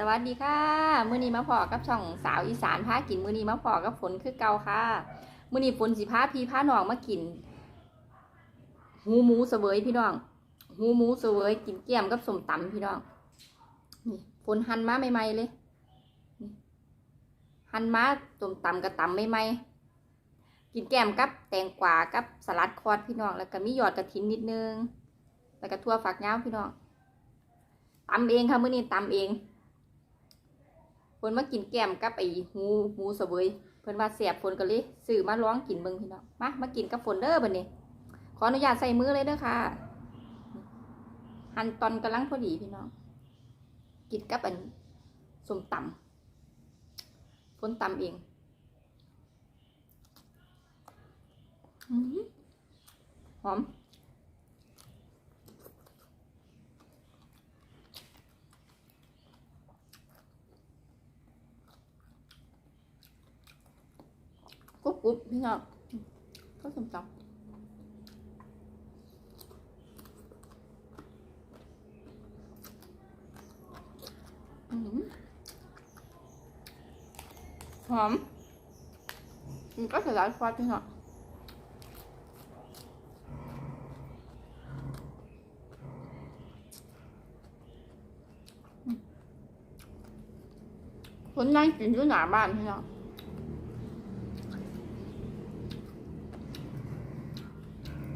สวัสดีค่ะ มื้อนี้มาพอกับช่องสาวอีสานพากินมื้อนี้มาพอกับฝนคือเก่าค่ะ มื้อนี้ฝนสิพาพี่พาน้องมากิน หูหมูเสวยพี่น้อง หูหมูเสวยกินแกล้มกับสมตำพี่น้องนี่ฝนหั่นมาใหม่ๆเลยหั่นมาสมตำกับตำใหม่ๆกินแก้มกับแตงกวากับสลัดคอดพี่น้อง แล้วก็มีหยอดกระถินนิดนึง แล้วก็ทั่วฝักยาวพี่น้องตำเองค่ะมื้อนี้ตำเอง เพิ่นมากินแกมกับไอ้หูหูเสวยเพิ่นว่าแสบฝนก็เลยซื้อมาลองกินเบิ่งพี่น้องมามากินกับฝนเด้อบัดนี้ ขออนุญาตใส่มือเลยเด้อค่ะ หั่นตอนกำลังพอดีพี่น้องกินกับอันส้มตำฝนตำเองหอม กรุบกรุบพี่น้องก็สมตำอื้อหือหอม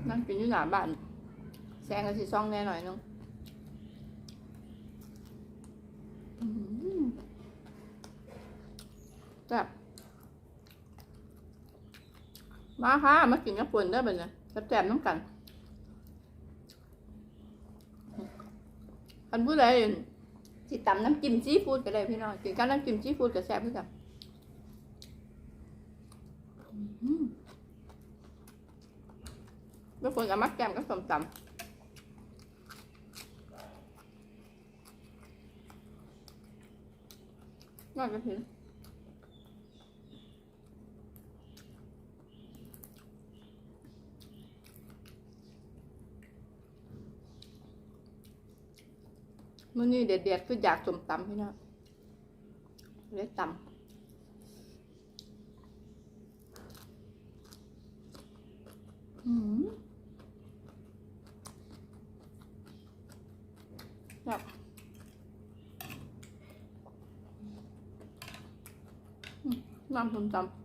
มัน กินอยู่หน้าบ้านพี่น้องนั่งกินอยู่หน้าบ้านแซงกันสิซ่องแน่หน่อยนึงอื้อหือแซ่บมาค่ะมากินกับปุ่นได้อบัดเนี่ยแซ่บๆน้ำกันอันผู้ใดสิตำน้ำจิ้มซีฟู้ดก็ได้พี่น้องกินกับน้ำจิ้มซีฟู้ดก็แซ่บคือกัน อื้อบางคนเอามักแกมก็ส้มตำน่าจะถึงมื้อนี้เด็ดๆคืออยากส้มตำพี่น้องเลยตำอืม แบบน้ำส้มตำ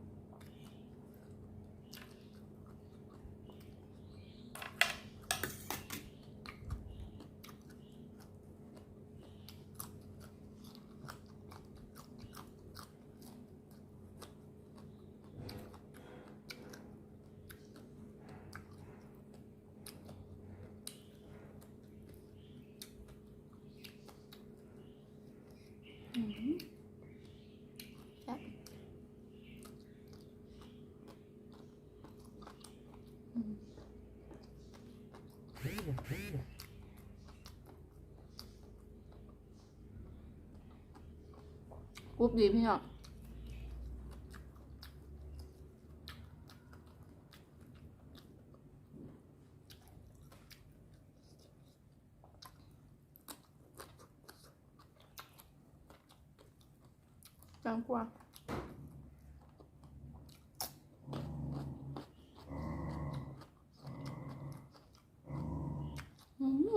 กรุ๊บดีพี่น้อง จังกว่า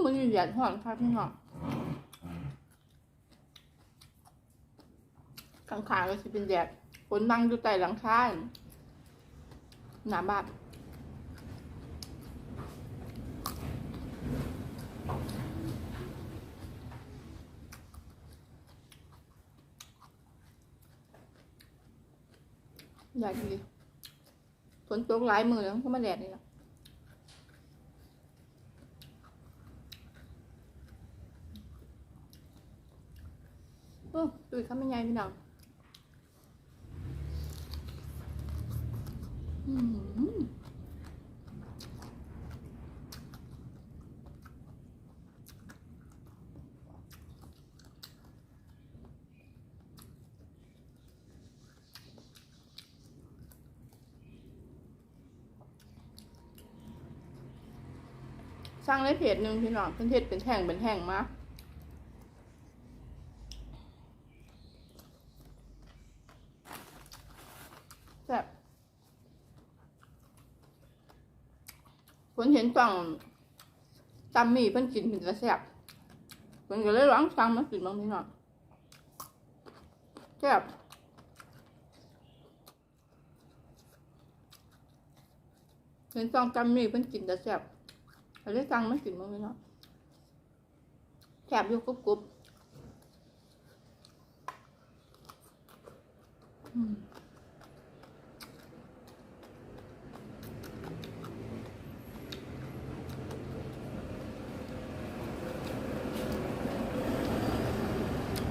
มันอยู่แดดห่อนค่ะพี่น้องข้างๆก็จะเป็นแดดฝนนั่งอยู่ใต้หลังคาหนาบ้าน อยากดีฝนตกหลายมือแล้วก็มาแดดนี่แหละโอ้ดูข้าไม่ใหญ่พี่น้องอืม สั่งในเพจหนึ่งพี่น้องเพิ่นเทศเป็นแห่งเป็นแห่งมาแบบผนเห็นต้องตำมี่เพิ่นกินเป็นกระแซบเพิ่นก็เลยร้องสั่งมากินบ้างพี่น้องแซ่บเห็นต้องตำมี่เพิ่นกินกระแซบ แต่ได้จังไม่กินมั้งเลยเนาะแฉบอยู่กรุบกรุบ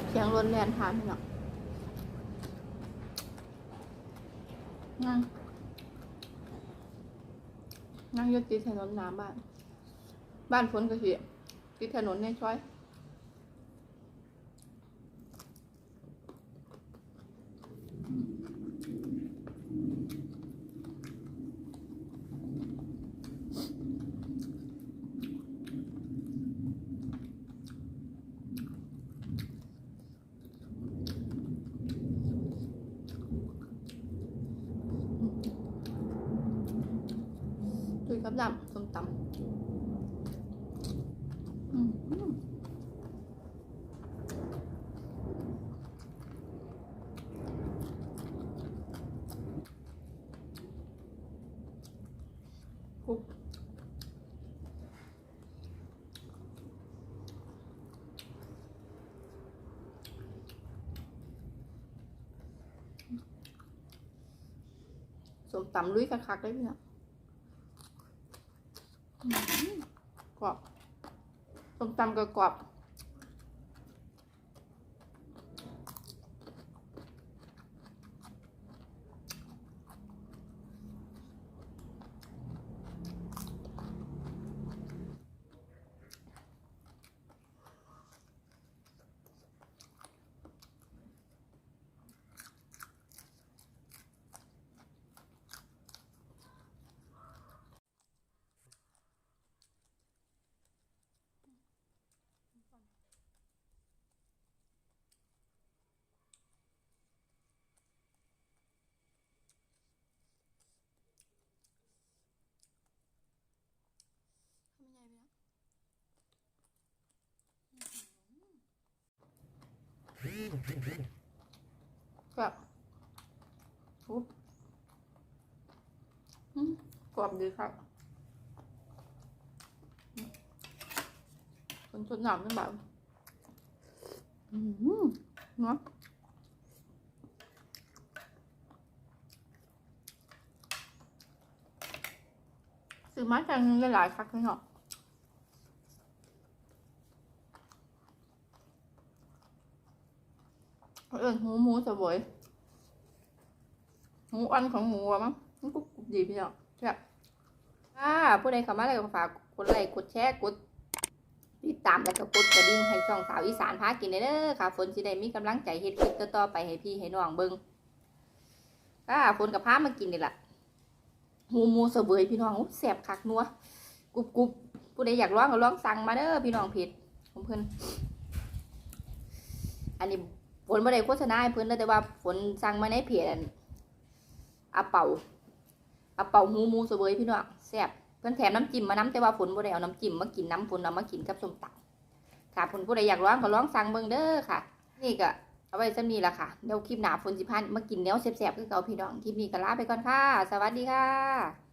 เสียงรนแรนทาพี่เนาะนั่งนั่งยกตีถนนน้ำบ้าง บ้านฝนก็สิติดถนนในซอยตุยกับดำส้มตำ อืมกรุบสมตำลุยคักๆเลยพี่น้องกรอบ ส้มตำก็กรอบท แบบอุ๊บอืมกรอบดีครับคนชดหนามนั่แบบอืมเนาะซื้อมาจากหลายๆคักเลยเนาะ เออหูหมูสวยหมูอันของหมูอะมั้งมันก็กรุบดีพี่เนาะใช่อ่าผู้ใดเข้ามาแล้วก็ฝากกดไลค์กดแชร์กดติดตามแล้วก็กดกระดิ่งให้ช่องสาวอีสานพากินเด้อค่ะ ฝนสิได้มีกำลังใจเฮ็ดคลิปต่อๆไปให้พี่ให้น้องเบิ่งอ่าฝนกับพามากินนี่แหละหูหมูสะเบวยพี่น้องแซ่บคักนัวกรุบกรุบผู้ใดอยากลองก็ลองสั่งมาเด้อพี่น้องเพจของเพิ่นอันนี้ ฝนบ่ได้โฆษณาให้เพิ่นเด้อแต่ว่าฝนสั่งมาในเพจอันอาเป่าอาเป่าหูหมูเสวยพี่น้องแซ่บเพิ่นแถมน้ำจิ้มมาน้ำแต่ว่าฝนบ่ได้เอาน้ำจิ้มมากินน้ำฝนเอามากินกับส้มตำค่ะฝนผู้ใดอยากลองก็ลองสั่งเบิ่งเด้อค่ะ นี่ก็เอาไว้ซำนี้ละค่ะเดี๋ยวคลิปหนาฝนสิพามากินแนวแซ่บๆคือเก่าพี่น้องคลิปนี้ก็ลาไปก่อนค่ะ สวัสดีค่ะ